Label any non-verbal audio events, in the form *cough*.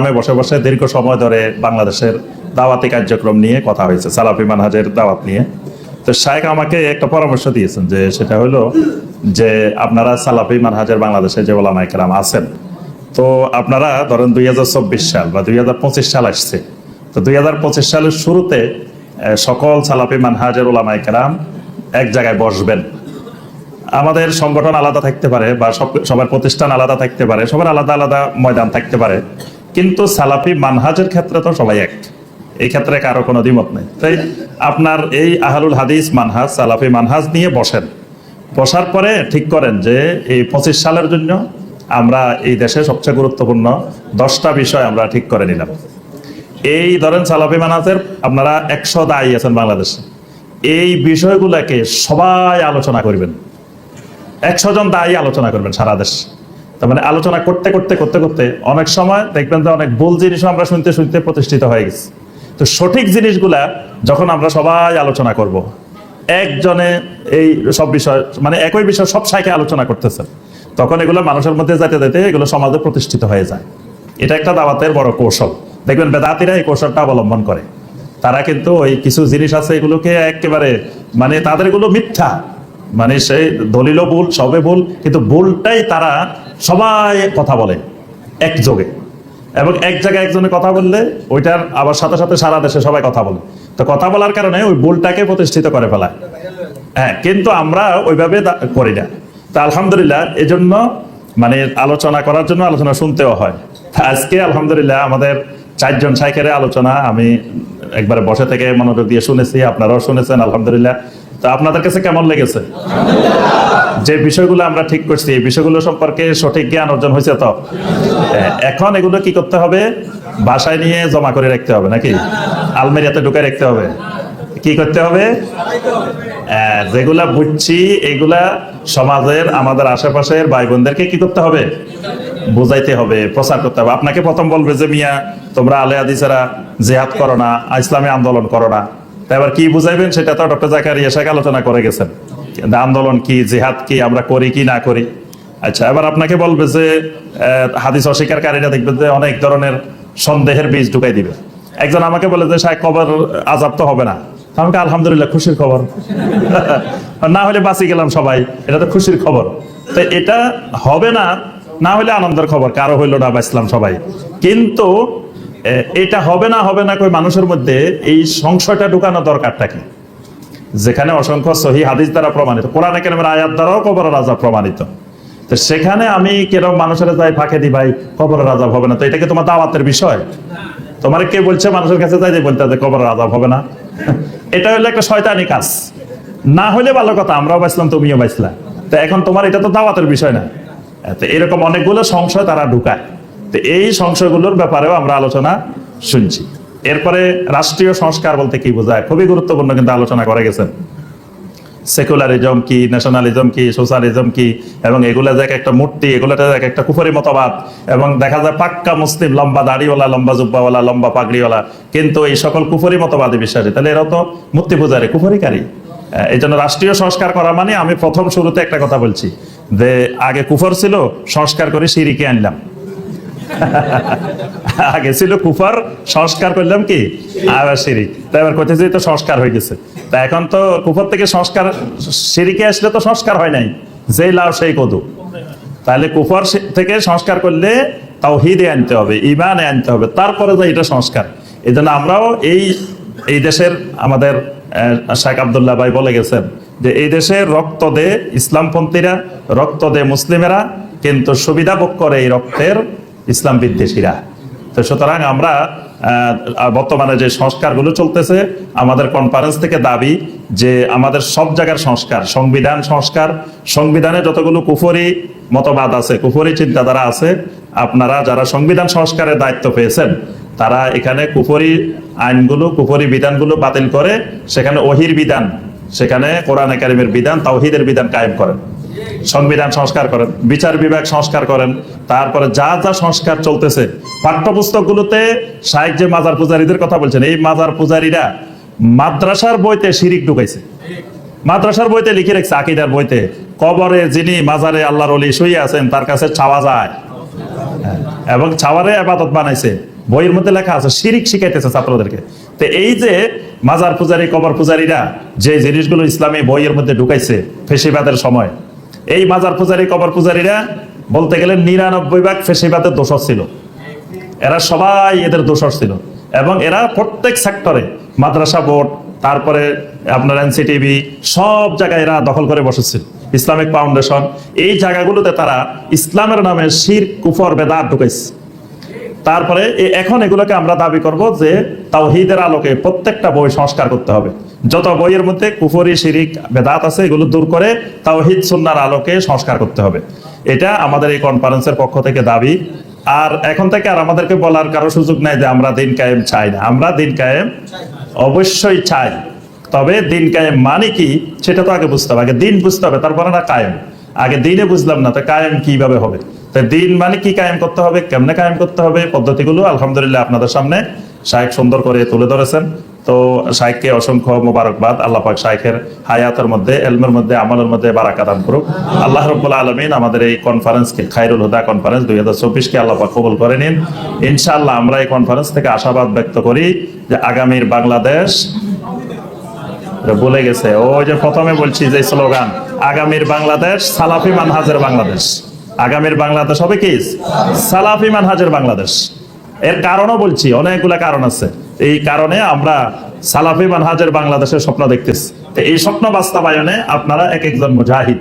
আমি বসে বসে দীর্ঘ সময় ধরে বাংলাদেশের দাওয়াতি কার্যক্রম নিয়ে কথা হয়েছে, সালাফি মানহাজের দাওয়াত নিয়ে। তো শায়েখ আমাকে একটা পরামর্শ দিয়েছেন যে সেটা হলো যে আপনারা সালাফি মানহাজের বাংলাদেশে যে ওলামাই কেরাম আছেন, তো আপনারা ধরেন দুই সাল বা দুই সাল আসছে। তো দুই হাজার পঁচিশ সালের শুরুতে সকল সালাফি মানহাজের ওলামাই কেরাম এক জায়গায় বসবেন। আমাদের সংগঠন আলাদা থাকতে পারে বা সব- সবার প্রতিষ্ঠান আলাদা থাকতে পারে, সবার আলাদা আলাদা ময়দান থাকতে পারে। কিন্তু সালাফি মানহাজের ক্ষেত্রে তো সবাই এক। এই ক্ষেত্রে কারও কোনো দ্বিমত নেই। তাই আপনার এই আহলুল হাদিস মানহাজ, সালাফি মানহাজ নিয়ে বসেন। বসার পরে ঠিক করেন যে এই পঁচিশ সালের জন্য আমরা এই দেশে সবচেয়ে গুরুত্বপূর্ণ দশটা বিষয় আমরা ঠিক করে নিলাম। এই ধরেন সালাফি মানহাজের আপনারা একশো দায়ী আছেন বাংলাদেশে। এই বিষয়গুলোকে সবাই আলোচনা করবেন। একশো জন দায়ী আলোচনা করবেন সারা দেশ। তার মানে আলোচনা করতে করতে করতে করতে অনেক সময় দেখবেন যে অনেক ভুল জিনিসও আমরা শুনতে শুনতে প্রতিষ্ঠিত হয়ে গেছি। তো সঠিক জিনিসগুলা যখন আমরা সবাই আলোচনা করব, একজনে এই সব বিষয় মানে একই বিষয় সব সাইকে আলোচনা করতেছেন তখন এগুলো মানুষের মধ্যে যেতে যেতে এগুলো সমাজে প্রতিষ্ঠিত হয়ে যায়। এটা একটা দাওয়াতের বড় কৌশল। দেখবেন বেদাতিরা এই কৌশলটা অবলম্বন করে। তারা কিন্তু ওই কিছু জিনিস আছে এগুলোকে একেবারে মানে তাদের এগুলো মিথ্যা। মানে সেই দলিলও ভুল সবে ভুল, কিন্তু ভুলটাই তারা সবাই কথা বলে, একযোগে। এবং এক জায়গায় একজনে কথা বললে, ওইটার আবার সাথে সাথে সারা দেশে সবাই কথা বলে। তো কথা বলার কারণে ওই ভুলটাকে প্রতিষ্ঠিত করে ফেলায় হ্যাঁ কিন্তু আমরা ওইভাবে করি না। তা আলহামদুলিল্লাহ, এজন্য মানে আলোচনা করার জন্য আলোচনা শুনতেও হয়। আজকে আলহামদুলিল্লাহ আমাদের চারজন সাইকের আলোচনা আমি একবারে বসে থেকে মনোযোগ দিয়ে শুনেছি, আপনারাও শুনেছেন, আলহামদুলিল্লাহ। তা আপনাদের কাছে কেমন লেগেছে? যে বিষয়গুলো আমরা ঠিক করছি, এই বিষয়গুলো সম্পর্কে সঠিক জ্ঞান অর্জন হয়েছে তো? এখন এগুলো কি করতে হবে? বাসায় নিয়ে জমা করে রাখতে হবে নাকি? আলমেরিয়াতে ঢুকে রাখতে হবে। কি করতে হবে? যেগুলা বুঝছি, এগুলা সমাজের, আমাদের আশেপাশের ভাই বোনদেরকে কি করতে হবে? বুঝাইতে হবে, প্রচার করতে হবে। আপনাকে প্রথম বলবে যে, মিয়া, তোমরা আলে আদিসারা জেহাদ করো না, ইসলামী আন্দোলন করো না। এবার কি বুঝাইবেন সেটা তো ডক্টর জাকারিয়া শেখ আলোচনা করে গেছেন। আন্দোলন কি, জেহাদ কি, আমরা করি কি না করি? আচ্ছা এবার আপনাকে বলবে যে হাদিস অস্বীকারীরা দেখবে যে অনেক ধরনের সন্দেহের বীজ ঢুকাই দিবে। একজন আমাকে বলে যে, সাহেব কবর আজাব তো হবে না। আমাকে আলহামদুলিল্লাহ, খুশির খবর। *laughs* না হলে বাঁচি গেলাম সবাই, এটা তো খুশির খবর। তো এটা হবে না না হলে আনন্দের খবর, কারও হইল না বাঁচলাম সবাই। কিন্তু এটা হবে না হবে না কই মানুষের মধ্যে এই সংশয়টা ঢুকানো দরকারটা কি? যেখানে অসংখ্য সহি হাদিস দ্বারা প্রমাণিত, কোরআন কেরামের আয়াত দ্বারাও কবর রাজা প্রমাণিত। তো সেখানে আমি কেরম মানুষের যাই ফাঁকে দি ভাই কবরের আজাব হবে না। তো এটা কি তোমার দাওয়াতের বিষয়? তোমার কে বলছে মানুষের কাছে যাই যে বলতে হবে কবরের আজাব হবে না। *laughs* এটা হলো একটা শয়তানি কাজ। না হলে ভালো কথা, আমরাও বাঁচলাম, তুমিও বাঁচলা। তো এখন তোমার এটা তো দাওয়াতের বিষয় না। এরকম অনেকগুলো সংশয় তারা ঢুকায়। তো এই সংশয়গুলোর ব্যাপারেও আমরা আলোচনা শুনছি। এরপরে রাষ্ট্রীয় সংস্কার বলতে কি বোঝায়? খুবই গুরুত্বপূর্ণ কিন্তু আলোচনা করে গেছেন। সেকুলারিজম কি, ন্যাশনালিজম কি, সোশ্যালিজম কি, এবং এগুলা যে এক একটা মূর্তি এগুলাতে এক একটা কুফরি মতবাদ, এবং দেখা যায় পাক্কা মুসলিম, লম্বা দাড়িওয়ালা, লম্বা জুব্বাওয়ালা, লম্বা পাগড়িওয়ালা, কিন্তু এই সকল কুফরি মতবাদে বিশ্বাসী, তাহলে এরা তো মূর্তি পূজারী, কুফরিকারী। এই জন্য রাষ্ট্রীয় সংস্কার করা মানে আমি প্রথম শুরুতে একটা কথা বলছি, যে আগে কুফর ছিল, সংস্কার করে সিঁড়িকে আনলাম। আগে ছিল কুফার, সংস্কার করলাম কি? আবার সিঁড়ি তা এবার করতেছি তো সংস্কার হয়ে গেছে। তা এখন তো কুফর থেকে সংস্কার সিঁড়িকে আসলে তো সংস্কার হয় নাই। যেই লাভ সেই কদু। তাহলে কুফর থেকে সংস্কার করলে তাও হিদে আনতে হবে ইমানে আনতে হবে। তারপরে যে এটা সংস্কার। এই জন্য আমরাও এই এই দেশের আমাদের শেখ আবদুল্লাহ ভাই বলে গেছেন যে এই দেশে রক্ত দে ইসলামপন্থীরা, রক্ত দে মুসলিমেরা, কিন্তু সুবিধা ভোগ করে এই রক্তের ইসলাম বিদ্বেষীরা। তো সুতরাং আমরা বর্তমানে যে সংস্কারগুলো চলতেছে, আমাদের কনফারেন্স থেকে দাবি যে আমাদের সব জায়গার সংস্কার, সংবিধান সংস্কার, সংবিধানে যতগুলো কুফরি মতবাদ আছে, কুফরি চিন্তাধারা আছে, আপনারা যারা সংবিধান সংস্কারের দায়িত্ব পেয়েছেন, তারা এখানে কুফরি আইনগুলো, কুফরি বিধানগুলো বাতিল করে, সেখানে ওহির বিধান, সেখানে কোরআন একাডেমির বিধান, তাওহিদের বিধান কায়েম করেন। সংবিধান সংস্কার করেন বিচার বিভাগ সংস্কার করেন তারপরে যা যা সংস্কার চলতেছে পাঠ্যপুস্তকগুলোতে শাহেক যে মাজার পূজারীদের কথা বলছেন এই মাজার পূজারীরা মাদ্রাসার বইতে শিরিক ঢুকাইছে। মাদ্রাসার বইতে লিখে রেখেছে আকিদার বইতে। কবরে যিনি মাজারে আল্লাহর অলি শুয়ে আছেন তার কাছে চাওয়া যায়। হ্যাঁ, এবং ছাওয়ারে আবাদত বানাইছে। বইয়ের মধ্যে লেখা আছে শিরিক শিখাইতেছে ছাত্রদেরকে। তো এই যে মাজার পূজারী কবর পূজারীরা যে জিনিসগুলো ইসলামী বইয়ের মধ্যে ঢুকাইছে ফেসিবাদের সময় এই মাজার পূজারী, কবর পূজারীরা বলতে গেলে নিরানব্বই ভাগ ফেসিবাদের দোষর ছিল। এরা সবাই এদের দোষর ছিল। এবং এরা প্রত্যেক সেক্টরে মাদ্রাসা বোর্ড, তারপরে আপনার এনসিটিভি, সব জায়গায় এরা দখল করে বসেছিল। ইসলামিক ফাউন্ডেশন, এই জায়গাগুলোতে তারা ইসলামের নামে শির, কুফর বেদার ঢুকাইছে। তারপরে এখন এগুলোকে আমরা দাবি করব যে তাওহীদের আলোকে প্রত্যেকটা বই সংস্কার করতে হবে। যত বইয়ের মধ্যে কুফরি, শিরিক, বেদাত আছে, এগুলো দূর করে তাওহীদ, সুন্নার আলোকে সংস্কার করতে হবে। এটা আমাদের এই কনফারেন্সের পক্ষ থেকে দাবি। আর এখন থেকে আর আমাদেরকে বলার কারও সুযোগ নাই যে আমরা দিন কায়েম চাই না। আমরা দিন কায়েম অবশ্যই চাই। তবে দিন কায়েম মানে কি সেটা তো আগে বুঝতে হবে। আগে দিন বুঝতে হবে, তারপরে না কায়েম। আগে দিনে বুঝলাম না, তো কায়েম কীভাবে হবে? দিন মানে কি কায়েম করতে হবে, কেমনে কায়েম করতে হবে, পদ্ধতিগুলো আলহামদুলিল্লাহ আপনাদের সামনে শাহেক সুন্দর করে তুলে ধরেছেন। তো শাহেককে অসংখ্য মোবারকবাদ, আল্লাহ পাক শাহেকের হায়াতের মধ্যে, এলমের মধ্যে, আমলের মধ্যে বারাকা দান করুক। আল্লাহ রব্বুল আলমিন আমাদের এই কনফারেন্সকে খাইরুল হুদা কনফারেন্স দুই হাজার চব্বিশকে আল্লাহ পাক কবুল করে নিন। ইনশাআল্লাহ আমরা এই কনফারেন্স থেকে আশাবাদ ব্যক্ত করি যে আগামীর বাংলাদেশ বলে গেছে, ওই যে প্রথমে বলছি যে স্লোগান, আগামীর বাংলাদেশ, সালাফি মানহাজের বাংলাদেশ। আগামীর বাংলাদেশ হবে কি? সালাফি মানহাজের বাংলাদেশ। এর কারণও বলছি, অনেকগুলো কারণ আছে। এই কারণে আমরা সালাফি মানহাজের বাংলাদেশের স্বপ্ন দেখতেছি। এই স্বপ্ন বাস্তবায়নে আপনারা এক একজন মুজাহিদ।